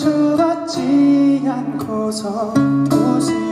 주저받지 않고서 웃으